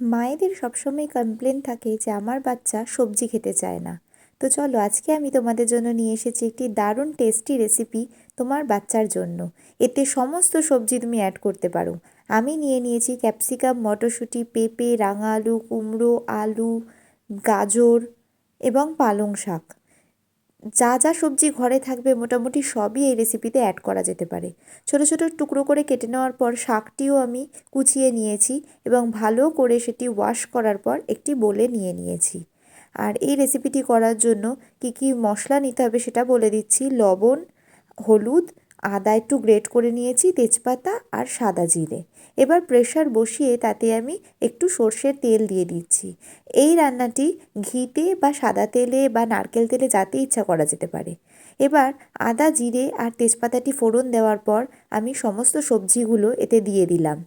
মায়েদের সবসময় কমপ্লেন থাকে যে আমার বাচ্চা সবজি খেতে চায় না। তো চলো, আজকে আমি তোমাদের জন্য নিয়ে এসেছি একটি দারুণ টেস্টি রেসিপি তোমার বাচ্চার জন্য। এতে সমস্ত সবজি তুমি অ্যাড করতে পারো। আমি নিয়ে নিয়েছি ক্যাপসিকাম মটরশুঁটি, পেঁপে রাঙা আলু কুমড়ো, আলু, গাজর এবং পালং শাক। যা যা সবজি ঘরে থাকবে মোটামুটি সবই এই রেসিপিতে অ্যাড করা যেতে পারে। ছোট ছোট টুকরো করে কেটে নেওয়ার পর শাকটিও আমি কুচিয়ে নিয়েছি এবং ভালো করে সেটি ওয়াশ করার পর একটি বলে নিয়ে নিয়েছি। আর এই রেসিপিটি করার জন্য কি কি মশলা নিতে হবে সেটা বলে দিচ্ছি। লবণ, হলুদ আদা একটু গ্রেট করে নিয়েছি তেজপাতা আর সাদা জিরে। এবার প্রেশার বসিয়ে তাতে আমি একটু সর্ষের তেল দিয়ে দিচ্ছি। এই রান্নাটি ঘিতে বা সাদা তেলে বা নারকেল তেলে যাতে ইচ্ছা করা যেতে পারে। এবার আদা, জিরে আর তেজপাতাটি ফোড়ন দেওয়ার পর আমি সমস্ত সবজিগুলো এতে দিয়ে দিলাম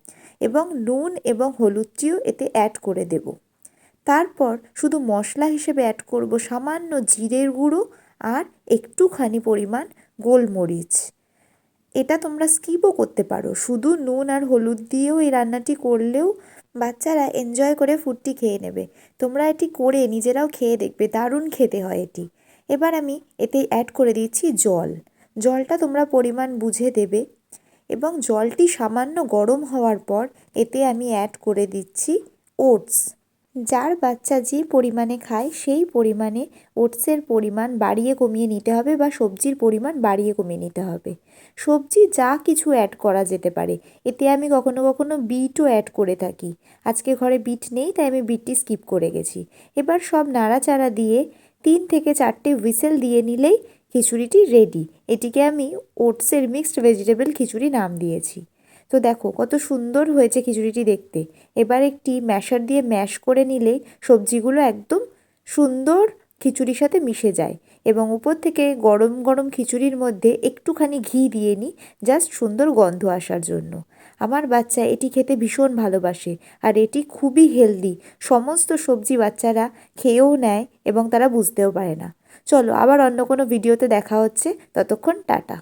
এবং নুন এবং হলুদটিও এতে অ্যাড করে দেব। তারপর শুধু মশলা হিসেবে অ্যাড করব সামান্য জিরের গুঁড়ো আর একটুখানি পরিমাণ গোলমরিচ। এটা তোমরা স্কিপও করতে পারো। শুধু নুন আর হলুদ দিয়েও এই রান্নাটি করলেও বাচ্চারা এনজয় করে ফুডটি খেয়ে নেবে। তোমরা এটি করে নিজেরাও খেয়ে দেখবে, দারুণ খেতে হয় এটি। এবার আমি এতে অ্যাড করে দিচ্ছি জল। জলটা তোমরা পরিমাণ বুঝে দেবে এবং জলটি সামান্য গরম হওয়ার পর এতে আমি অ্যাড করে দিচ্ছি ওটস যার বাচ্চা যে পরিমাণে খায়, সেই পরিমাণে ওটসের পরিমাণ বাড়িয়ে কমিয়ে নিতে হবে বা সবজির পরিমাণ বাড়িয়ে কমিয়ে নিতে হবে। সবজি যা কিছু অ্যাড করা যেতে পারে। এতে আমি কখনো কখনো বিটও অ্যাড করে থাকি। আজকে ঘরে বিট নেই, তাই আমি বিটটি স্কিপ করে গেছি। এবার সব নাড়াচাড়া দিয়ে তিন থেকে চারটে হুইসেল দিয়ে নিলেই খিচুড়িটি রেডি এটিকে আমি ওটসের মিক্সড ভেজিটেবল খিচুড়ি নাম দিয়েছি। তো দেখো, কত সুন্দর হয়েছে খিচুড়িটি দেখতে। এবার একটি ম্যাশার দিয়ে ম্যাশ করে নিলেই সবজিগুলো একদম সুন্দর খিচুড়ির সাথে মিশে যায় এবং উপর থেকে গরম গরম খিচুড়ির মধ্যে একটুখানি ঘি দিয়ে নিই, জাস্ট সুন্দর গন্ধ আসার জন্য। আমার বাচ্চা এটি খেতে ভীষণ ভালোবাসে আর এটি খুবই হেলদি। সমস্ত সবজি বাচ্চারা খেয়েও নেয় এবং তারা বুঝতেও পারে না। চলো আবার অন্য কোনো ভিডিওতে দেখা হচ্ছে। ততক্ষণ টাটা।